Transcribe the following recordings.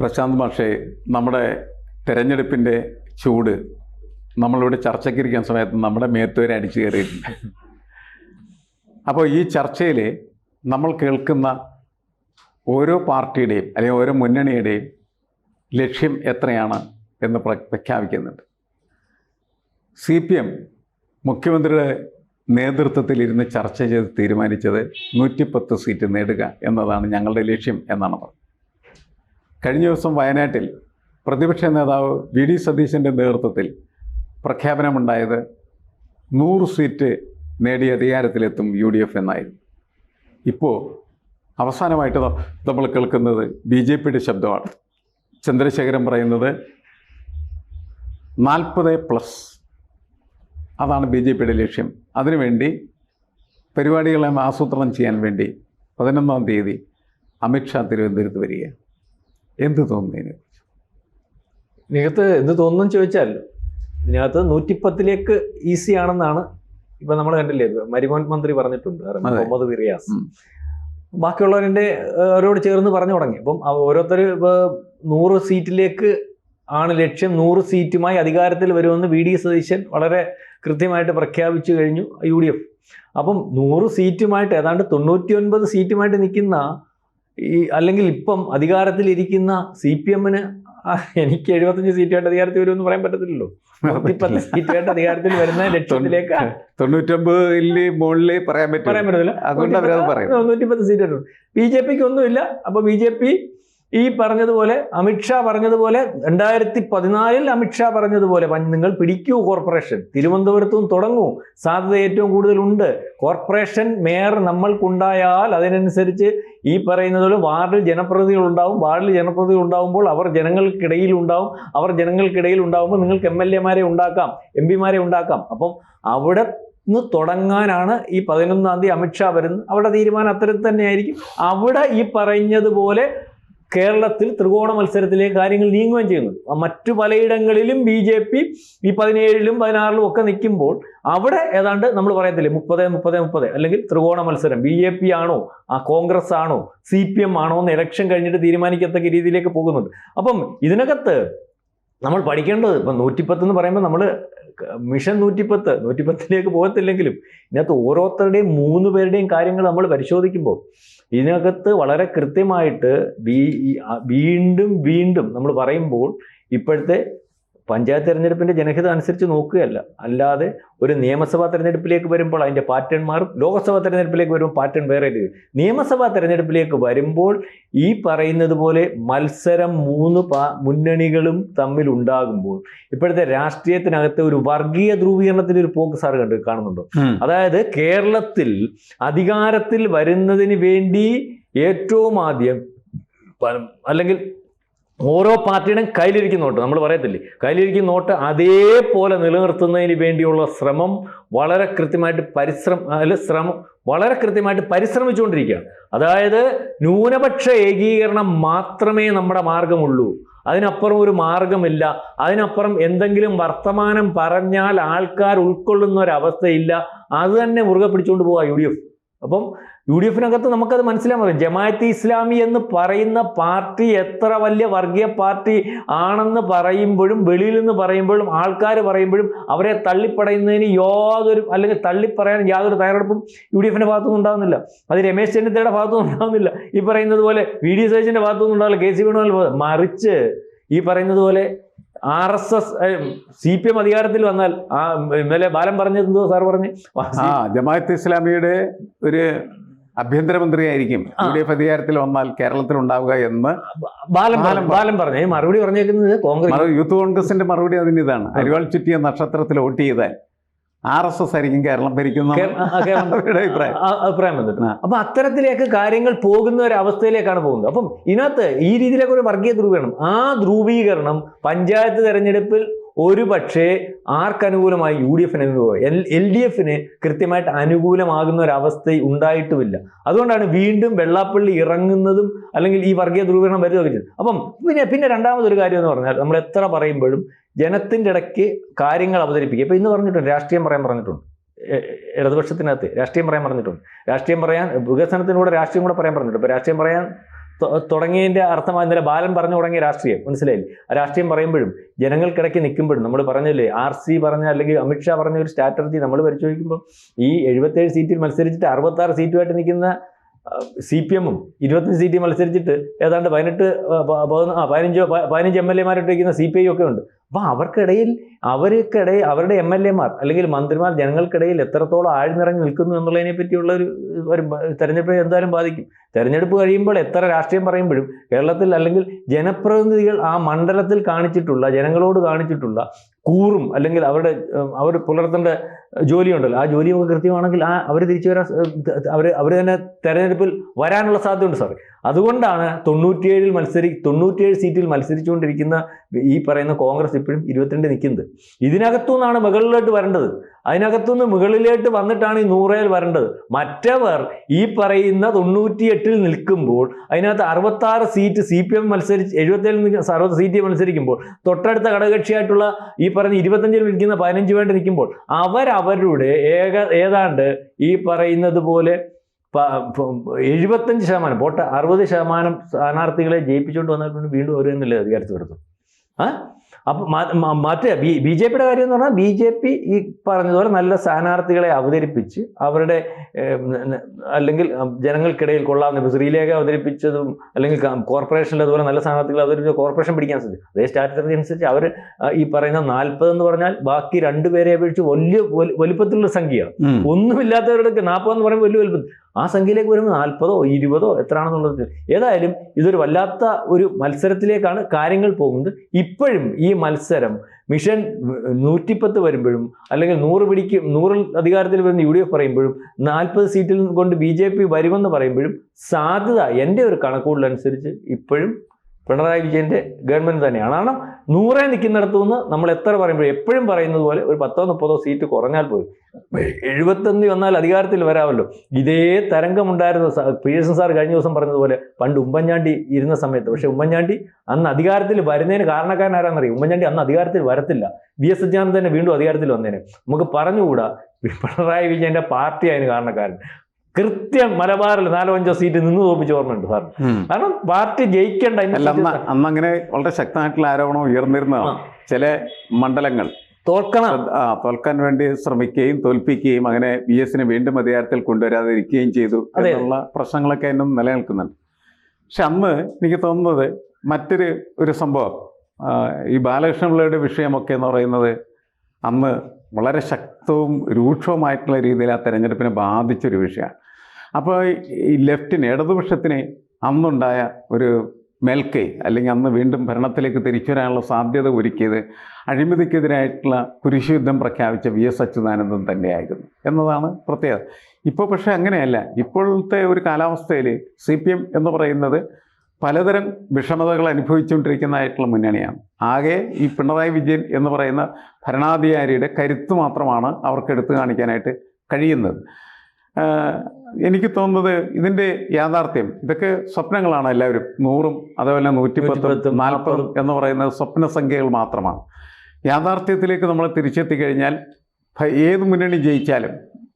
പ്രശാന്ത് മാഷേ നമ്മുടെ തെരഞ്ഞെടുപ്പിന്റെ ചൂട് നമ്മളിവിടെ ചർച്ചയ്ക്കിരിക്കുന്ന സമയത്ത് നമ്മുടെ മേത്തുവരെ അടിച്ചു കയറിയിട്ടുണ്ട്. അപ്പോൾ ഈ ചർച്ചയിൽ നമ്മൾ കേൾക്കുന്ന ഓരോ പാർട്ടിയുടെയും അല്ലെങ്കിൽ ഓരോ മുന്നണിയുടെയും ലക്ഷ്യം എത്രയാണ് എന്ന് പ്ര- പ്രഖ്യാപിക്കുന്നുണ്ട്. സി പി എം മുഖ്യമന്ത്രിയുടെ നേതൃത്വത്തിൽ ഇരുന്ന് ചർച്ച ചെയ്ത് തീരുമാനിച്ചത് നൂറ്റിപ്പത്ത് സീറ്റ് നേടുക എന്നതാണ് ഞങ്ങളുടെ ലക്ഷ്യം എന്നാണ് പറഞ്ഞത്. കഴിഞ്ഞ ദിവസം വയനാട്ടിൽ പ്രതിപക്ഷ നേതാവ് വി ഡി സതീശന്റെ നേതൃത്വത്തിൽ പ്രഖ്യാപനമുണ്ടായത് നൂറ് സീറ്റ് നേടി അധികാരത്തിലെത്തും യു ഡി എഫ് എന്നായിരുന്നു. ഇപ്പോൾ അവസാനമായിട്ട് നമ്മൾ കേൾക്കുന്നത് ബി ജെ പിയുടെ ശബ്ദമാണ്. ചന്ദ്രശേഖരൻ പറയുന്നത് നാൽപ്പത് പ്ലസ് അതാണ് ബി ജെ പിയുടെ ലക്ഷ്യം. അതിനുവേണ്ടി പരിപാടികളെ ആസൂത്രണം ചെയ്യാൻ വേണ്ടി പതിനൊന്നാം തീയതി അമിത്ഷാ തിരുവനന്തപുരത്ത് വരിക എന്ത് തോന്നുന്നതിന്? ഇതിനകത്ത് എന്ത് തോന്നുന്നു ചോദിച്ചാൽ ഇതിനകത്ത് നൂറ്റിപ്പത്തിലേക്ക് ഈസി ആണെന്നാണ് ഇപ്പൊ നമ്മൾ കണ്ടില്ലേ മരിമോൻ മന്ത്രി പറഞ്ഞിട്ടുണ്ട്. മുഹമ്മദ് വിറിയാസ് ഉം. ബാക്കിയുള്ളവരുടെ അവരോട് ചേർന്ന് പറഞ്ഞു തുടങ്ങി. അപ്പം ഓരോരുത്തർ ഇപ്പൊ നൂറ് സീറ്റിലേക്ക് ആണ് ലക്ഷ്യം നൂറ് സീറ്റുമായി അധികാരത്തിൽ വരുമെന്ന് വി ഡി സതീശൻ വളരെ കൃത്യമായിട്ട് പ്രഖ്യാപിച്ചു കഴിഞ്ഞു യു ഡി എഫ്. അപ്പം നൂറ് സീറ്റുമായിട്ട് ഏതാണ്ട് തൊണ്ണൂറ്റി ഒൻപത് സീറ്റുമായിട്ട് നിൽക്കുന്ന ഈ അല്ലെങ്കിൽ ഇപ്പം അധികാരത്തിലിരിക്കുന്ന സി പി എമ്മിന് എനിക്ക് എഴുപത്തഞ്ച് സീറ്റുമായിട്ട് അധികാരത്തിൽ വരുമെന്ന് പറയാൻ പറ്റത്തില്ലല്ലോ. സീറ്റ് സീറ്റുമായിട്ട് അധികാരത്തിൽ വരുന്ന ലക്ഷ്യത്തിലേക്ക് തൊണ്ണൂറ്റൊമ്പതിൽ മുകളിൽ പറയാൻ പറ്റും പറയാൻ പറ്റത്തില്ല. അതുകൊണ്ട് അവരത് പറയും. നൂറ്റിപ്പത്ത് സീറ്റ് ബി ജെ പിക്ക് ഒന്നുമില്ല. അപ്പൊ ബി ജെ പി ഈ പറഞ്ഞതുപോലെ അമിത്ഷാ പറഞ്ഞതുപോലെ രണ്ടായിരത്തി പതിനാലിൽ അമിത്ഷാ പറഞ്ഞതുപോലെ "പ- നിങ്ങൾ പിടിക്കൂ കോർപ്പറേഷൻ. തിരുവനന്തപുരത്തും തുടങ്ങൂ. സാധ്യത ഏറ്റവും കൂടുതലുണ്ട്. കോർപ്പറേഷൻ മേയർ നമ്മൾക്കുണ്ടായാൽ അതിനനുസരിച്ച് ഈ പറയുന്നത് പോലെ വാർഡിൽ ജനപ്രതിനിധികൾ ഉണ്ടാവും. വാർഡിൽ ജനപ്രതിനിധികൾ ഉണ്ടാവുമ്പോൾ അവർ ജനങ്ങൾക്കിടയിൽ ഉണ്ടാവും. അവർ ജനങ്ങൾക്കിടയിൽ ഉണ്ടാവുമ്പോൾ നിങ്ങൾക്ക് എം എൽ എമാരെ ഉണ്ടാക്കാം. എം പിമാരെ ഉണ്ടാക്കാം. അപ്പം അവിടെ നിന്ന് തുടങ്ങാനാണ് ഈ പതിനൊന്നാം തീയതി അമിത്ഷാ വരുന്നത്. അവിടെ തീരുമാനം അത്തരത്തിൽ തന്നെയായിരിക്കും. അവിടെ ഈ പറഞ്ഞതുപോലെ കേരളത്തിൽ ത്രികോണ മത്സരത്തിലേക്ക് കാര്യങ്ങൾ നീങ്ങുകയും ചെയ്യുന്നത് മറ്റു പലയിടങ്ങളിലും ബി ജെ പി ഈ പതിനേഴിലും പതിനാറിലും ഒക്കെ നിൽക്കുമ്പോൾ അവിടെ ഏതാണ്ട് നമ്മൾ പറയത്തില്ലേ മുപ്പത് മുപ്പത് മുപ്പത്. അല്ലെങ്കിൽ ത്രികോണ മത്സരം. ബി ജെ പി ആണോ? ആ കോൺഗ്രസ് ആണോ? സി പി എം ആണോ? എന്ന് ഇലക്ഷൻ കഴിഞ്ഞിട്ട് തീരുമാനിക്കത്തക്ക രീതിയിലേക്ക് പോകുന്നുണ്ട്. അപ്പം ഇതിനകത്ത് നമ്മൾ പഠിക്കേണ്ടത് ഇപ്പം നൂറ്റിപ്പത്ത് എന്ന് പറയുമ്പോൾ നമ്മൾ മിഷൻ നൂറ്റിപ്പത്ത് നൂറ്റിപ്പത്തിലേക്ക് പോകത്തില്ലെങ്കിലും ഇതിനകത്ത് ഓരോരുത്തരുടെയും മൂന്ന് പേരുടെയും കാര്യങ്ങൾ നമ്മൾ പരിശോധിക്കുമ്പോൾ ഇതിനകത്ത് വളരെ കൃത്യമായിട്ട് വീണ്ടും വീണ്ടും നമ്മൾ പറയുമ്പോൾ ഇപ്പോഴത്തെ പഞ്ചായത്ത് തിരഞ്ഞെടുപ്പിന്റെ ജനഹിതം അനുസരിച്ച് നോക്കുകയല്ല. അല്ലാതെ ഒരു നിയമസഭാ തിരഞ്ഞെടുപ്പിലേക്ക് വരുമ്പോൾ അതിന്റെ പാറ്റേൺ മാറും ലോക്സഭാ തിരഞ്ഞെടുപ്പിലേക്ക് വരുമ്പോൾ പാറ്റേൺ വേറെ ഇത് നിയമസഭാ തിരഞ്ഞെടുപ്പിലേക്ക് വരുമ്പോൾ ഈ പറയുന്നത് പോലെ മത്സരം മൂന്ന് പാ മുന്നണികളും തമ്മിൽ ഉണ്ടാകുമ്പോൾ ഇപ്പോഴത്തെ രാഷ്ട്രീയത്തിനകത്ത് ഒരു വർഗീയ ധ്രുവീകരണത്തിന്റെ ഒരു പോക്ക് സാർ കണ്ട് കാണുന്നുണ്ടോ? അതായത് കേരളത്തിൽ അധികാരത്തിൽ വരുന്നതിന് വേണ്ടി ഏറ്റവും ആദ്യം അല്ലെങ്കിൽ ഓരോ പാർട്ടിയുടെയും കയ്യിലിരിക്കുന്ന നോട്ട് നമ്മൾ പറയത്തില്ലേ? കയ്യിലിരിക്കുന്ന നോട്ട് അതേപോലെ നിലനിർത്തുന്നതിന് വേണ്ടിയുള്ള ശ്രമം വളരെ കൃത്യമായിട്ട് പരിശ്രമം അല്ല ശ്രമം വളരെ കൃത്യമായിട്ട് പരിശ്രമിച്ചുകൊണ്ടിരിക്കുകയാണ് അതായത് ന്യൂനപക്ഷ ഏകീകരണം മാത്രമേ നമ്മുടെ മാർഗമുള്ളൂ. അതിനപ്പുറം ഒരു മാർഗമില്ല. അതിനപ്പുറം എന്തെങ്കിലും വർത്തമാനം പറഞ്ഞാൽ ആൾക്കാർ ഉൾക്കൊള്ളുന്ന ഒരവസ്ഥയില്ല അത് തന്നെ മുറുകെ പിടിച്ചുകൊണ്ട് പോവാ യു ഡി എഫ്. അപ്പം യു ഡി എഫിനകത്ത് നമുക്കത് മനസ്സിലാകും ജമാഅത്ത് ഇസ്ലാമി എന്ന് പറയുന്ന പാർട്ടി എത്ര വലിയ വർഗീയ പാർട്ടി ആണെന്ന് പറയുമ്പോഴും വെളിയിൽ നിന്ന് പറയുമ്പോഴും ആൾക്കാർ പറയുമ്പോഴും അവരെ തള്ളിപ്പറയുന്നതിന് യാതൊരു അല്ലെങ്കിൽ തള്ളിപ്പറയാൻ യാതൊരു തയ്യാറെടുപ്പും യു ഡി എഫിന്റെ ഭാഗത്തുനിന്ന് ഉണ്ടാകുന്നില്ല അത് രമേശ് ചെന്നിത്തലയുടെ ഭാഗത്തുനിന്ന് ഉണ്ടാകുന്നില്ല ഈ പറയുന്നത് പോലെ വി ഡി സതീശന്റെ ഭാഗത്തുനിന്ന് ഉണ്ടാവില്ല. കെ സി വേണുവിന്റെ മറിച്ച് ഈ പറയുന്നത് പോലെ R S S C P M അധികാരത്തിൽ വന്നാൽ ആ ഇന്നലെ ബാലൻ പറഞ്ഞത് എന്തോ സാർ പറഞ്ഞു ജമാഅത്ത് ഇസ്ലാമിയുടെ ഒരു ആഭ്യന്തരമന്ത്രിയായിരിക്കും യു ഡി എഫ് അധികാരത്തിൽ വന്നാൽ കേരളത്തിൽ ഉണ്ടാവുക എന്ന് ബാലൻ ബാലൻ പറഞ്ഞു. മറുപടി പറഞ്ഞേക്കുന്നത് കോൺഗ്രസ് യൂത്ത് കോൺഗ്രസിന്റെ മറുപടി അതിന് ഇതാണ്. അരിവാൾ ചുറ്റിയ നക്ഷത്രത്തിൽ വോട്ട് ചെയ്താൽ ആർ എസ് എസ് ആയിരിക്കും കേരളം ഭരിക്കുന്ന അഭിപ്രായം. വന്നിട്ട്. അപ്പൊ അത്തരത്തിലേക്ക് കാര്യങ്ങൾ പോകുന്ന ഒരു അവസ്ഥയിലേക്കാണ് പോകുന്നത്. അപ്പം ഇതിനകത്ത് ഈ രീതിയിലേക്ക് ഒരു വർഗീയ ധ്രുവീകരണം. ആ ധ്രുവീകരണം പഞ്ചായത്ത് തെരഞ്ഞെടുപ്പിൽ ഒരു പക്ഷേ ആർക്കനുകൂലമായി യു ഡി എഫിന് എൽ എൽ ഡി എഫിന് കൃത്യമായിട്ട് അനുകൂലമാകുന്ന ഒരു അവസ്ഥ ഉണ്ടായിട്ടുമില്ല. അതുകൊണ്ടാണ് വീണ്ടും വെള്ളാപ്പള്ളി ഇറങ്ങുന്നതും അല്ലെങ്കിൽ ഈ വർഗീയ ധ്രുവീകരണം വരുന്നതൊക്കെ ചെയ്തത് അപ്പം പിന്നെ പിന്നെ രണ്ടാമതൊരു കാര്യം എന്ന് പറഞ്ഞാൽ നമ്മൾ എത്ര പറയുമ്പോഴും ജനത്തിന്റെ ഇടയ്ക്ക് കാര്യങ്ങൾ അവതരിപ്പിക്കുക. ഇപ്പം ഇന്ന് പറഞ്ഞിട്ടുണ്ട് രാഷ്ട്രീയം പറയാൻ പറഞ്ഞിട്ടുണ്ട്. ഇടതുപക്ഷത്തിനകത്ത് രാഷ്ട്രീയം പറയാൻ പറഞ്ഞിട്ടുണ്ട്. രാഷ്ട്രീയം പറയാൻ വികസനത്തിനൂടെ രാഷ്ട്രീയം കൂടെ പറയാൻ പറഞ്ഞിട്ടുണ്ട്. അപ്പോൾ രാഷ്ട്രീയം പറയാൻ തുടങ്ങിയതിന്റെ അർത്ഥം ഇന്നലെ ബാലൻ പറഞ്ഞു തുടങ്ങിയ രാഷ്ട്രീയം മനസ്സിലായില്ലേ? രാഷ്ട്രീയം പറയുമ്പോഴും ജനങ്ങൾക്കിടയ്ക്ക് നിൽക്കുമ്പോഴും നമ്മൾ പറഞ്ഞില്ലേ ആർ സി പറഞ്ഞ അല്ലെങ്കിൽ അമിത്ഷാ പറഞ്ഞ ഒരു സ്ട്രാറ്റജി നമ്മൾ പരിശോധിക്കുമ്പോൾ ഈ എഴുപത്തേഴ് സീറ്റിൽ മത്സരിച്ചിട്ട് അറുപത്തി ആറ് സീറ്റുമായിട്ട് നിൽക്കുന്ന സി പി എമ്മും ഇരുപത്തഞ്ച് സീറ്റിൽ മത്സരിച്ചിട്ട് ഏതാണ്ട് പതിനെട്ട് പതിനഞ്ചോ പതിനഞ്ച് എം എൽ എമാരായിട്ട് ഇരിക്കുന്ന സി പി ഐ ഒക്കെ ഉണ്ട്. അപ്പൊ അവർക്കിടയിൽ അവർക്കിടയിൽ അവരുടെ എം എൽ എമാർ അല്ലെങ്കിൽ മന്ത്രിമാർ ജനങ്ങൾക്കിടയിൽ എത്രത്തോളം ആഴ്ന്നിറങ്ങി നിൽക്കുന്നു എന്നുള്ളതിനെ പറ്റിയുള്ള ഒരു ഒരു തെരഞ്ഞെടുപ്പ് എന്തായാലും ബാധിക്കും. തെരഞ്ഞെടുപ്പ് കഴിയുമ്പോൾ എത്ര രാഷ്ട്രീയം പറയുമ്പോഴും കേരളത്തിൽ അല്ലെങ്കിൽ ജനപ്രതിനിധികൾ ആ മണ്ഡലത്തിൽ കാണിച്ചിട്ടുള്ള ജനങ്ങളോട് കാണിച്ചിട്ടുള്ള കൂറും അല്ലെങ്കിൽ അവരുടെ അവർ പുലർത്തേണ്ട ജോലിയുണ്ടല്ലോ. ആ ജോലിയൊക്കെ കൃത്യമാണെങ്കിൽ ആ അവർ തിരിച്ചു വരാൻ അവർ അവർ തന്നെ തെരഞ്ഞെടുപ്പിൽ വരാനുള്ള സാധ്യതയുണ്ട് സാറേ അതുകൊണ്ടാണ് തൊണ്ണൂറ്റിയേഴിൽ മത്സരി തൊണ്ണൂറ്റിയേഴ് സീറ്റിൽ മത്സരിച്ചുകൊണ്ടിരിക്കുന്ന ഈ പറയുന്ന കോൺഗ്രസ് ഇപ്പോഴും ഇരുപത്തിരണ്ട് നിൽക്കുന്നത്. ഇതിനകത്തുനിന്നാണ് മുകളിലോട്ട് വരേണ്ടത്. അതിനകത്തുനിന്ന് മുകളിലേട്ട് വന്നിട്ടാണ് ഈ നൂറേൽ വരേണ്ടത്. മറ്റവർ ഈ പറയുന്ന തൊണ്ണൂറ്റിയെട്ടിൽ നിൽക്കുമ്പോൾ അതിനകത്ത് അറുപത്താറ് സീറ്റ് സി പി എം മത്സരിച്ച് എഴുപത്തേഴിൽ അറുപത് സീറ്റ് മത്സരിക്കുമ്പോൾ തൊട്ടടുത്ത ഘടകകക്ഷിയായിട്ടുള്ള ഈ പറഞ്ഞ ഇരുപത്തഞ്ചിൽ നിൽക്കുന്ന പതിനഞ്ച് വേണ്ടി നിൽക്കുമ്പോൾ അവരവരുടെ ഏക ഏതാണ്ട് ഈ പറയുന്നത് പോലെ എഴുപത്തഞ്ച് ശതമാനം പോട്ടെ അറുപത് ശതമാനം സ്ഥാനാർത്ഥികളെ ജയിപ്പിച്ചുകൊണ്ട് വന്നിട്ടുണ്ട് വീണ്ടും തന്നെയല്ലേ അധികാരത്തിൽ എടുത്തു ആ? അപ്പം മറ്റേ ബി ബി ജെ പിയുടെ കാര്യം എന്ന് പറഞ്ഞാൽ ബി ജെ പി ഈ പറഞ്ഞതുപോലെ നല്ല സ്ഥാനാർത്ഥികളെ അവതരിപ്പിച്ച് അവരുടെ അല്ലെങ്കിൽ ജനങ്ങൾക്കിടയിൽ കൊള്ളാവുന്ന ഇപ്പോൾ ശ്രീലേഖ അവതരിപ്പിച്ചതും അല്ലെങ്കിൽ കോർപ്പറേഷനിലെ കോർപ്പറേഷനിൽ അതുപോലെ നല്ല സ്ഥാനാർത്ഥികൾ അവതരിപ്പിച്ച കോർപ്പറേഷൻ പിടിക്കാൻ സാധിച്ചു അതേ സ്റ്റാറ്റസ് അനുസരിച്ച് അവർ ഈ പറയുന്ന നാൽപ്പത് എന്ന് പറഞ്ഞാൽ ബാക്കി രണ്ടുപേരെ അപേക്ഷിച്ച് വലിയ വലു- വലുപ്പത്തിലുള്ള സംഖ്യയാണ്. ഒന്നുമില്ലാത്തവരുടെ നാൽപ്പത് എന്ന് പറയുമ്പോൾ വലിയ വലുപ്പം ആ സംഖ്യയിലേക്ക് വരുമ്പോൾ നാൽപ്പതോ ഇരുപതോ എത്രയാണെന്നുള്ളത് ഏതായാലും ഇതൊരു വല്ലാത്ത ഒരു മത്സരത്തിലേക്കാണ് കാര്യങ്ങൾ പോകുന്നത്. ഇപ്പോഴും ഈ മത്സരം മിഷൻ നൂറ്റിപ്പത്ത് വരുമ്പോഴും അല്ലെങ്കിൽ നൂറ് പിടിക്കും നൂറിൽ അധികാരത്തിൽ വരുന്ന യു ഡി എഫ് പറയുമ്പോഴും നാൽപ്പത് സീറ്റിൽ കൊണ്ട് ബി ജെ പി വരുമെന്ന് പറയുമ്പോഴും സാധ്യത എന്റെ ഒരു കണക്കുകൂടലനുസരിച്ച് ഇപ്പോഴും പിണറായി വിജയന്റെ ഗവൺമെന്റ് തന്നെയാണ്. കാരണം നൂറേ നിൽക്കുന്നിടത്തു നിന്ന് നമ്മൾ എത്ര പറയുമ്പോഴും എപ്പോഴും പറയുന്നത് പോലെ ഒരു പത്തോ മുപ്പതോ സീറ്റ് കുറഞ്ഞാൽ പോലും എഴുപത്തൊന്ന് വന്നാൽ അധികാരത്തിൽ വരാമല്ലോ. ഇതേ തരംഗമുണ്ടായിരുന്ന പ്രിയസൻ സാർ കഴിഞ്ഞ ദിവസം പറഞ്ഞതുപോലെ പണ്ട് ഉമ്മൻചാണ്ടി ഇരുന്ന സമയത്ത്. പക്ഷേ ഉമ്മൻചാണ്ടി അന്ന് അധികാരത്തിൽ വരുന്നതിന് കാരണക്കാരൻ ആരാന്നറിയും? ഉമ്മൻചാണ്ടി അന്ന് അധികാരത്തിൽ വരത്തില്ല. വി എസ് സജ്ജാനന്ദൻ തന്നെ വീണ്ടും അധികാരത്തിൽ വന്നേനെ. നമുക്ക് പറഞ്ഞുകൂടാ പിണറായി വിജയന്റെ പാർട്ടി അതിന് കാരണക്കാരൻ. കൃത്യം മലബാറിൽ നാലോ അഞ്ചോ സീറ്റ് നിന്ന് തോപ്പിച്ച് ഓർമ്മയുണ്ട് സാർ കാരണം പാർട്ടി ജയിക്കേണ്ട അന്ന് അങ്ങനെ വളരെ ശക്തമായിട്ടുള്ള ആരോപണം ഉയർന്നിരുന്നതാണ് ചില മണ്ഡലങ്ങൾ തോൽക്കണം. ആ തോൽക്കാൻ വേണ്ടി ശ്രമിക്കുകയും തോൽപ്പിക്കുകയും അങ്ങനെ വി എസിനെ വീണ്ടും അധികാരത്തിൽ കൊണ്ടുവരാതിരിക്കുകയും ചെയ്തു അതിനുള്ള എന്നുള്ള പ്രശ്നങ്ങളൊക്കെ എന്നും നിലനിൽക്കുന്നുണ്ട്. പക്ഷെ അന്ന് എനിക്ക് തോന്നുന്നത് മറ്റൊരു ഒരു സംഭവം. ഈ ബാലകൃഷ്ണപിള്ളയുടെ വിഷയമൊക്കെ എന്ന് പറയുന്നത് അന്ന് വളരെ ശക്തവും രൂക്ഷവുമായിട്ടുള്ള രീതിയിൽ ആ തെരഞ്ഞെടുപ്പിനെ ബാധിച്ചൊരു വിഷയമാണ്. അപ്പോൾ ഈ ലെഫ്റ്റിന് ഇടതുപക്ഷത്തിന് അന്നുണ്ടായ ഒരു മേൽക്കൈ അല്ലെങ്കിൽ അന്ന് വീണ്ടും ഭരണത്തിലേക്ക് തിരിച്ചു വരാനുള്ള സാധ്യത ഒരുക്കിയത് അഴിമതിക്കെതിരായിട്ടുള്ള കുരിശുയുദ്ധം പ്രഖ്യാപിച്ച വി എസ് അച്യുതാനന്ദൻ തന്നെയായിരുന്നു എന്നതാണ് പ്രത്യേകത. ഇപ്പോൾ പക്ഷേ അങ്ങനെയല്ല. ഇപ്പോഴത്തെ ഒരു കാലാവസ്ഥയിൽ സി പി എം എന്ന് പറയുന്നത് പലതരം വിഷമതകൾ അനുഭവിച്ചുകൊണ്ടിരിക്കുന്നതായിട്ടുള്ള മുന്നണിയാണ്. ആകെ ഈ പിണറായി വിജയൻ എന്ന് പറയുന്ന ഭരണാധികാരിയുടെ കരുത്ത് മാത്രമാണ് അവർക്ക് എടുത്തു കാണിക്കാനായിട്ട് കഴിയുന്നത്. എനിക്ക് തോന്നുന്നത് ഇതിന്റെ യാഥാർത്ഥ്യം ഇതൊക്കെ സ്വപ്നങ്ങളാണ് എല്ലാവരും. നൂറും അതേപോലെ നൂറ്റിപ്പത്തും നാൽപ്പതും. എന്ന് പറയുന്നത് സ്വപ്ന സംഖ്യകൾ മാത്രമാണ്. യാഥാർത്ഥ്യത്തിലേക്ക് നമ്മൾ തിരിച്ചെത്തി കഴിഞ്ഞാൽ ഏത് മുന്നണി ജയിച്ചാലും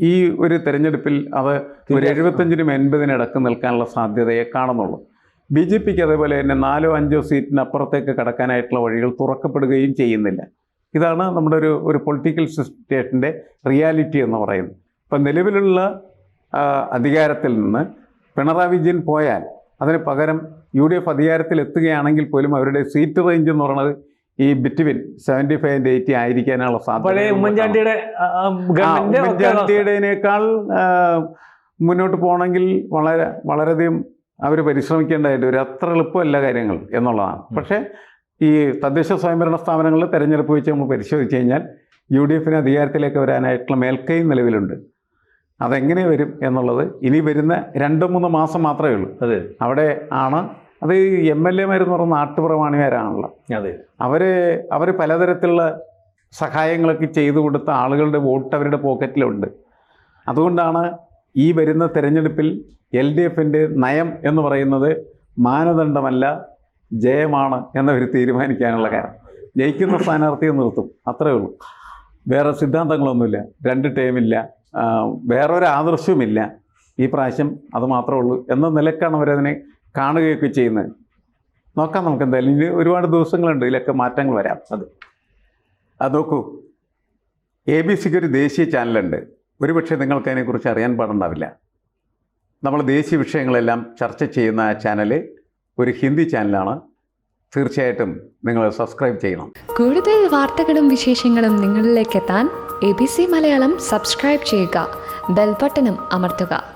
ഈ ഒരു തെരഞ്ഞെടുപ്പിൽ അത് ഒരു. എഴുപത്തഞ്ചിനും എൺപതിനും ഇടയ്ക്ക് നിൽക്കാനുള്ള സാധ്യതയെ കാണുന്നുള്ളൂ. ബി ജെ പിക്ക് അതേപോലെ തന്നെ നാലോ അഞ്ചോ സീറ്റിനപ്പുറത്തേക്ക് കടക്കാനായിട്ടുള്ള വഴികൾ തുറക്കപ്പെടുകയും ചെയ്യുന്നില്ല ഇതാണ് നമ്മുടെ ഒരു ഒരു പൊളിറ്റിക്കൽ സിസ്റ്റേഷന്റെ റിയാലിറ്റി എന്ന് പറയുന്നത് ഇപ്പം നിലവിലുള്ള അധികാരത്തിൽ നിന്ന് പിണറായി വിജയൻ പോയാൽ അതിന് പകരം യു ഡി എഫ് അധികാരത്തിൽ എത്തുകയാണെങ്കിൽ പോലും അവരുടെ സീറ്റ് റേഞ്ച് എന്ന് പറയുന്നത് ഈ between seventy five and eighty ആയിരിക്കാനുള്ള സാധ്യത ഉമ്മൻചാണ്ടിയുടെ. ഉമ്മൻചാണ്ടിയുടേനേക്കാൾ മുന്നോട്ട് പോകണമെങ്കിൽ വളരെ വളരെയധികം അവർ പരിശ്രമിക്കേണ്ടതായിട്ട് ഒരു അത്ര എളുപ്പമല്ല കാര്യങ്ങൾ എന്നുള്ളതാണ്. പക്ഷേ ഈ തദ്ദേശ സ്വയംഭരണ സ്ഥാപനങ്ങളിൽ തെരഞ്ഞെടുപ്പ് വെച്ച് നമ്മൾ പരിശോധിച്ച് കഴിഞ്ഞാൽ യു ഡി എഫിന് അധികാരത്തിലേക്ക് വരാനായിട്ടുള്ള മേൽക്കൈ നിലവിലുണ്ട്. അതെങ്ങനെ വരും എന്നുള്ളത് ഇനി വരുന്ന രണ്ട് മൂന്ന് മാസം മാത്രമേ ഉള്ളൂ. അതെ. അവിടെ ആണ്. അത് എം എൽ എമാരെന്ന് പറഞ്ഞ നാട്ടുപ്രമാണിമാരാണല്ലോ. അതെ. അവർ അവർ പലതരത്തിലുള്ള സഹായങ്ങളൊക്കെ ചെയ്തു കൊടുത്ത ആളുകളുടെ വോട്ട് അവരുടെ പോക്കറ്റിലുണ്ട്. അതുകൊണ്ടാണ് ഈ വരുന്ന തെരഞ്ഞെടുപ്പിൽ എൽ ഡി എഫിന്റെ നയം എന്ന് പറയുന്നത് മാനദണ്ഡമല്ല ജയമാണ് എന്നവർ തീരുമാനിക്കാനുള്ള കാരണം. ജയിക്കുന്ന സ്ഥാനാർത്ഥിയെ നിർത്തും അത്രേ ഉള്ളൂ. വേറെ സിദ്ധാന്തങ്ങളൊന്നുമില്ല. രണ്ട് ടേമില്ല. വേറൊരു ആദർശവുമില്ല. ഈ പ്രാവശ്യം അത് മാത്രമേ ഉള്ളൂ എന്ന നിലക്കാണ് അവരതിനെ കാണുകയൊക്കെ ചെയ്യുന്നത്. നോക്കാം നമുക്ക് എന്തായാലും ഇനി ഒരുപാട് ദിവസങ്ങളുണ്ട് ഇതിലൊക്കെ മാറ്റങ്ങൾ വരാം. അത്. അത് നോക്കൂ. എ ബി സിക്ക് ഒരു ദേശീയ ചാനലുണ്ട്. ഒരുപക്ഷെ നിങ്ങൾക്ക് അതിനെക്കുറിച്ച് അറിയാൻ പാടുണ്ടാവില്ല. നമ്മൾ ദേശീയ വിഷയങ്ങളെല്ലാം ചർച്ച ചെയ്യുന്ന ചാനൽ ഒരു ഹിന്ദി ചാനലാണ്. തീർച്ചയായിട്ടും നിങ്ങൾ സബ്സ്ക്രൈബ് ചെയ്യണം. കൂടുതൽ വാർത്തകളും വിശേഷങ്ങളും നിങ്ങളിലേക്ക് എത്താൻ A B C Malayalam subscribe ചെയ്യുക. ബെൽബട്ടനും അമർത്തുക.